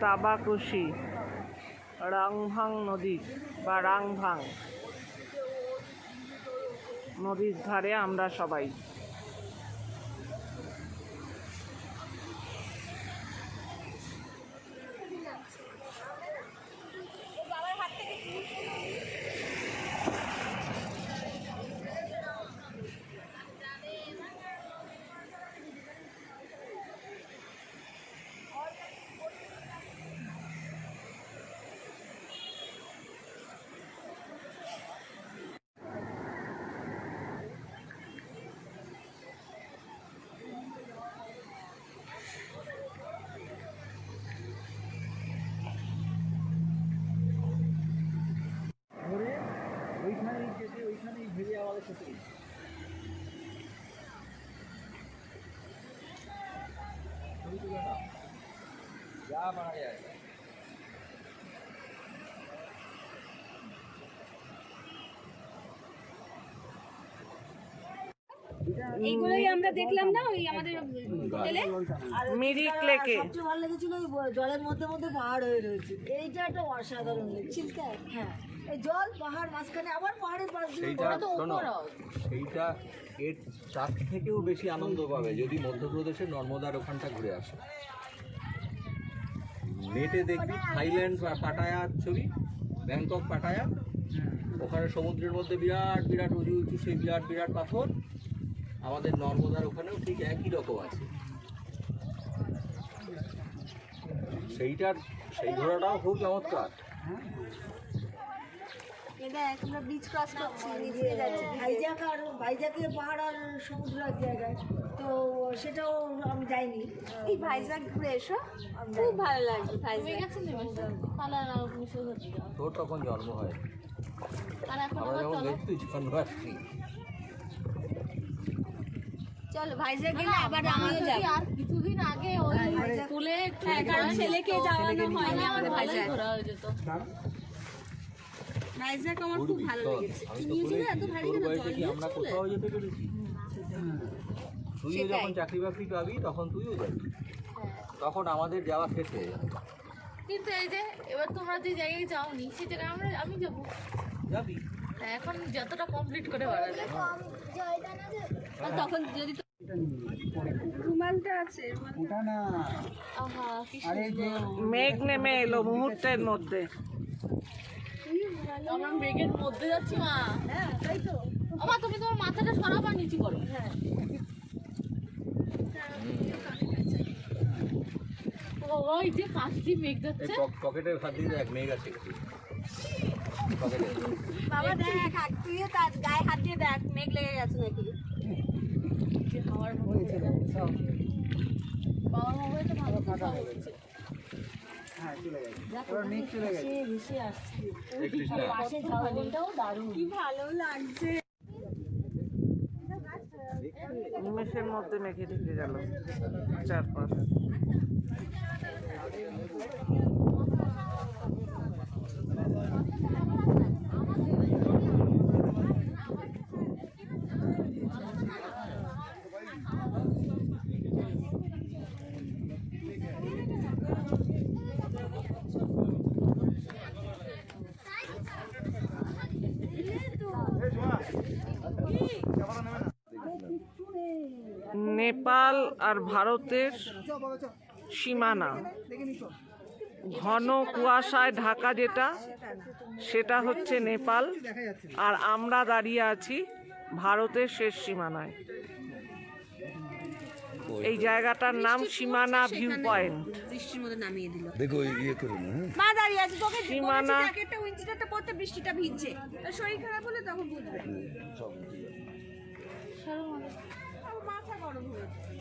তাবাকুশি রাংভাং নদী বা রাংভাং নদীর ধারে আমরা সবাই। যেতে ভেবে আমাদের সাথে যা পারা যায় এইগুলোই আমরা দেখলাম না ওই আমাদের হোটেলে। মিরিক লেকে সবচেয়ে ভালো লেগেছিল ওই জলের মধ্যে মধ্যে পাহাড় হয়ে রয়েছে। এইটা একটা অসাধারণ লেগেছিল হ্যাঁ। এই জল পাহাড় মাঝখানে আবার পাহাড়ের পাশ দিয়ে সেইটা সেইটা এর তার থেকেও বেশি আনন্দ পাবে যদি মধ্যপ্রদেশের নর্মদার ওখানটা ঘুরে আসো। নেটে দেখবি থাইল্যান্ড বা পাটায়ার ছবি ব্যাংকক পাটায়া। ওখানে সমুদ্রের মধ্যে বিরাট বিরাট উঁচু উঁচু সেই বিরাট বিরাট পাথর। আমাদের নর্মদার ওখানেও ঠিক একই রকম আছে। সেইটার সেই ঘোড়াটাও খুব চমৎকার। এটা আমরা বিচ ক্রস করছি নিচ দিয়ে যাচ্ছি। ভাইজাক আর ভাইজাকে পাহাড় আর সমুদ্র এক জায়গায়। তো সেটাও আমি যাইনি। এই ঘুরে এসো? খুব ভালো লাগবে তোর তখন জন্ম হয়। আর এখন আমরা যখন দেখছি জন্ম আসছি। চলো ভাইজাগ গেলে আবার আমিও যাব। আর কিছুদিন আগে ওই স্কুলে একটু কারণ ছেলেকে যাওয়ানো হয়নি আমাদের ভাইজাগ ঘোরা হয়ে যেত। ভাইজাগ আমার খুব ভালো লেগেছে। আমি তো বলেছি, তোর বয়সে কি আমরা কোথাও যেতে পেরেছি? তুইও যখন চাকরি বাকরি পাবি তখন তুইও যাবি। তখন আমাদের যাওয়া শেষ হয়ে যাবে। কিন্তু এই যে এবার তোমরা যে জায়গায় যাওনি সেই জায়গায় আমরা আমি যাব। যাবি? এখন যতটা কমপ্লিট করে পারা যায় আর তখন যদি তো- রুমালটা আছে ওটা না। আহা কি আরে যে মেঘ নেমে এলো মুহূর্তের মধ্যে। আমরা মেঘের মধ্যে যাচ্ছি মা। হ্যাঁ তাই তো। তুমি তোমার মাথাটা সরাবা নিচু করো। হ্যাঁ। ওই যে কাশটি মেঘ যাচ্ছে। পক- হাত দিয়ে দেখ মেঘ আছে একটু। বাবা দেখ তুইও তার গায়ে হাত দিয়ে দেখ মেঘ লেগে গেছে নাকি? যে হাওয়ার মধ্যে বাবার মোবাইলটা ভালো কথা লাগছে। নিমেষের মধ্যে মেঘে ঢেকে গেল চারপাশ। নেপাল আর ভারতের সীমানা। ঘন কুয়াশায় ঢাকা যেটা সেটা হচ্ছে নেপাল। আর আমরা দাঁড়িয়ে আছি ভারতের শেষ সীমানায়। এই জায়গাটার নাম সীমানা ভিউ পয়েন্ট। বৃষ্টির মধ্যে নামিয়ে দিল দেখো ইয়ে করুন হ্যাঁ। মা দাঁড়িয়ে আছে তোকে সীমানা- বৃষ্টিটা ভিজছে। শরীর খারাপ হলে তখন বুঝবে মাথা গরম হয়েছে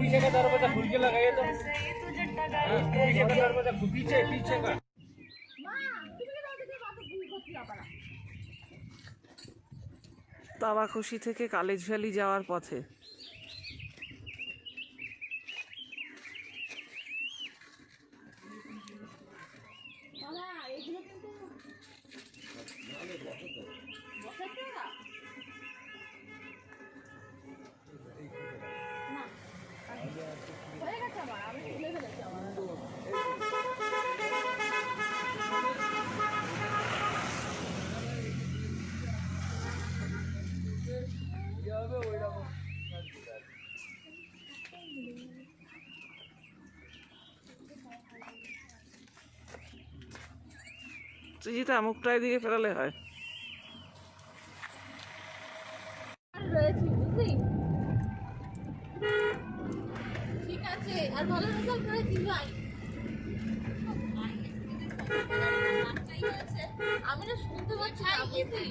पीछे का दरवाजा खुल के लगाइए तो पीछे का दरवाजा पीछे पीछे का তাবাকুশি থেকে কালেজ ভ্যালি যাওয়ার পথে। সৃজিতা মুখটা এদিকে ফেরালে হয়। আর ঠিক আছে আর ভালো রেজাল্ট করেছি ভাই আমি না শুনতে পাচ্ছি না বুঝলি?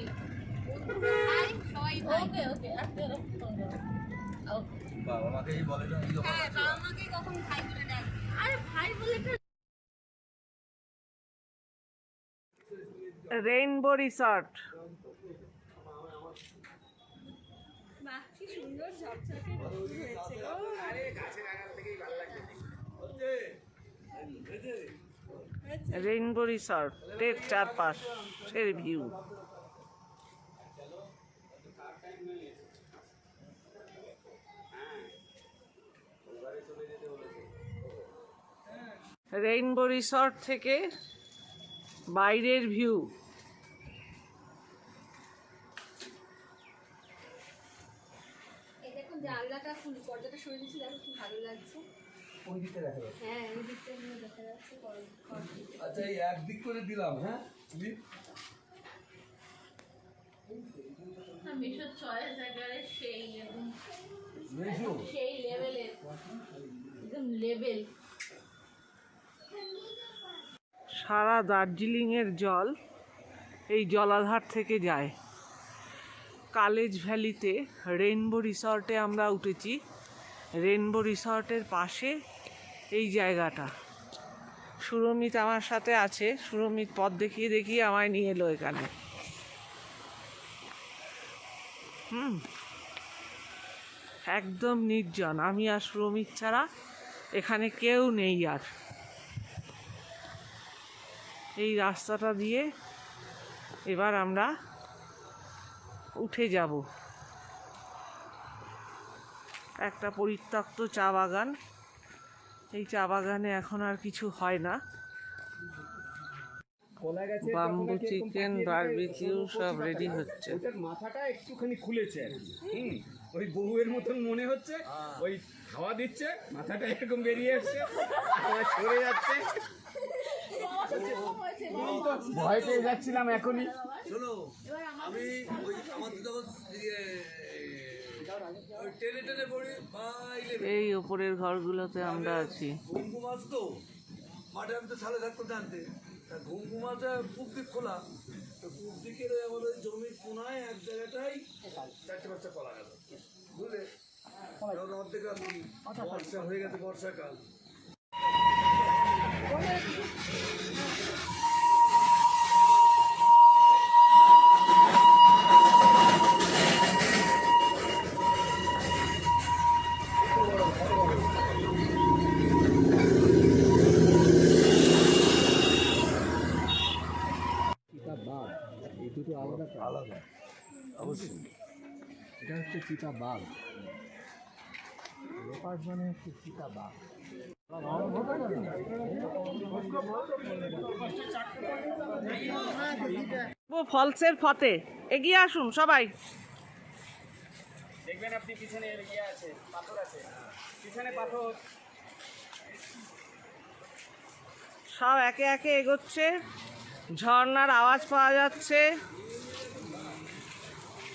ওকে বাবা মাকে বলে হ্যাঁ বাবা মাকে কখন খাই বলে ডাক আরে ভাই বলে রেইনবো রিসর্ট রেইনবো রিসর্টের চারপাশের ভিউ। রেইনবো রিসর্ট থেকে বাইরের ভিউ। সরে দিচ্ছি দেখো কি ভালো লাগছে। ওই দিকটা দেখা যাচ্ছে? হ্যাঁ এই দিকটা নিয়ে দেখা যাচ্ছে। আচ্ছা এই একদিক করে দিলাম হ্যাঁ? লিপ না মিশো চয়েস একেবারে সেই একদম সেই লেভেলের একদম লেভেল সারা দার্জিলিংয়ের জল এই জলাধার থেকে যায়। কালেজ ভ্যালিতে রেইনবো রিসর্টে আমরা উঠেছি। রেইনবো রিসর্টের পাশে এই জায়গাটা। সুরমিত আমার সাথে আছে। সুরমিত পথ দেখিয়ে দেখিয়ে আমায় নিয়ে এলো এখানে। হুম। একদম নির্জন। আমি আর সুরমিত ছাড়া এখানে কেউ নেই আর। এই রাস্তাটা দিয়ে এবার আমরা উঠে যাব। একটা পরিত্যক্ত চা বাগান। এই চা বাগানে এখন আর কিছু হয় না। বাম্বু চিকেন বারবিকিউ সব রেডি হচ্ছে। মাথাটা একটুখানি খুলেছে। আর কি। হুম ওই বহুয়ের মতন মনে হচ্ছে। ওই হাওয়া দিচ্ছে মাথাটা এরকম বেরিয়ে আসছে সরে যাচ্ছে। ভয় পেয়ে যাচ্ছিলাম এখনই। শোনো আমি ওই আমাদের যখন ওই টেনে টেনে পড়ি বাইলে এই ওপরের ঘরগুলোতে আমরা আছি। ঘুমঘু মাছ তো। মাঠে আমি তো সালে থাকতো জানতে তা ঘুমঘু মাছে পুক দিক খোলা। তো পুক দিকের ওই আমাদের জমির কোনায় এক জায়গাটাই চারটে বাচ্চা কলা গেল। বুঝলে? তখন অর্ধেক বর্ষা হয়ে গেছে বর্ষাকাল। চিতা বাঘ লেপার্ড মানে হচ্ছে চিতা বাঘ ও ফলসের ফতে। এগিয়ে আসুন সবাই। দেখবেন আপনি পিছনে ইয়ে আছে পাথর আছে। পিছনে পাথর। সব একে একে এগোচ্ছে ঝর্নার আওয়াজ পাওয়া যাচ্ছে।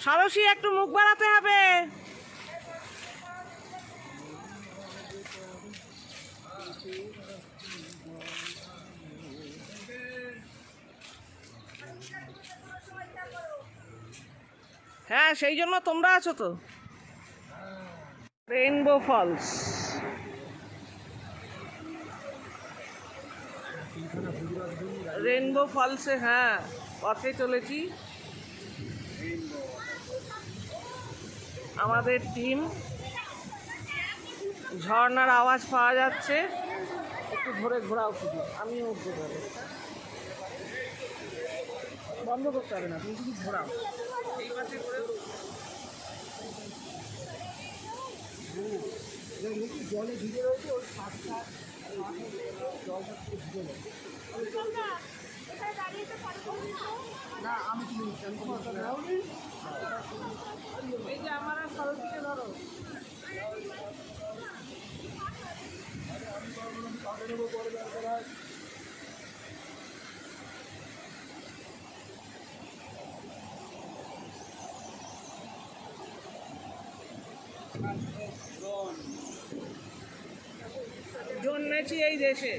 সারসী একটু মুখ বাড়াতে হবে। হ্যাঁ সেই জন্য তোমরা আছো তো? রেইনবো ফলস রেইনবো ফলসে হ্যাঁ পথে চলেছি। আমাদের টিম ঝর্নার আওয়াজ পাওয়া যাচ্ছে। একটু ধরে ঘোরাও শুধু, আমিও উঠতে পারি বন্ধ করতে হবে না, তুমি শুধু ঘোরাও। করে জলে ভিজে রয়েছে ওর পাশটা জলটা ভিজে না আমি আমি এই যে আমার সরস্বতীকে ধরো। জন্মেছি এই দেশে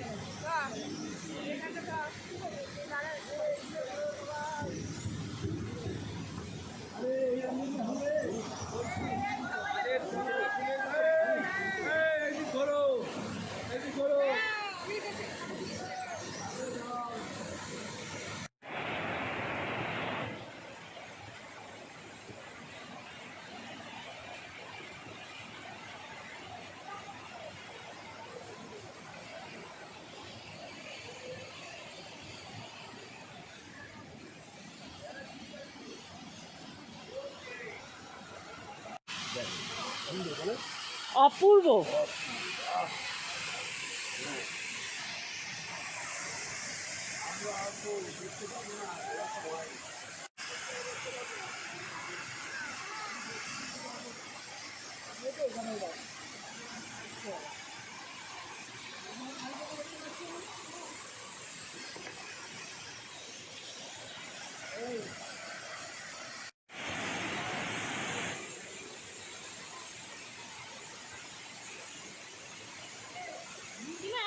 অপূর্ব।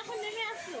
এখন নেমে আসলো।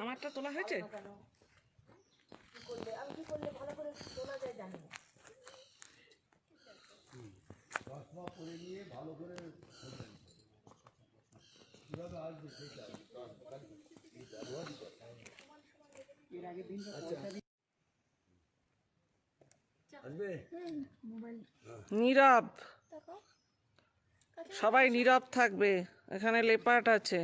আমারটা তোলা হয়েছে? আমি কি করলে ভালো করে তোলা যায় জানি না নীরব। সবাই নীরব থাকবে। এখানে লেপার্ট আছে।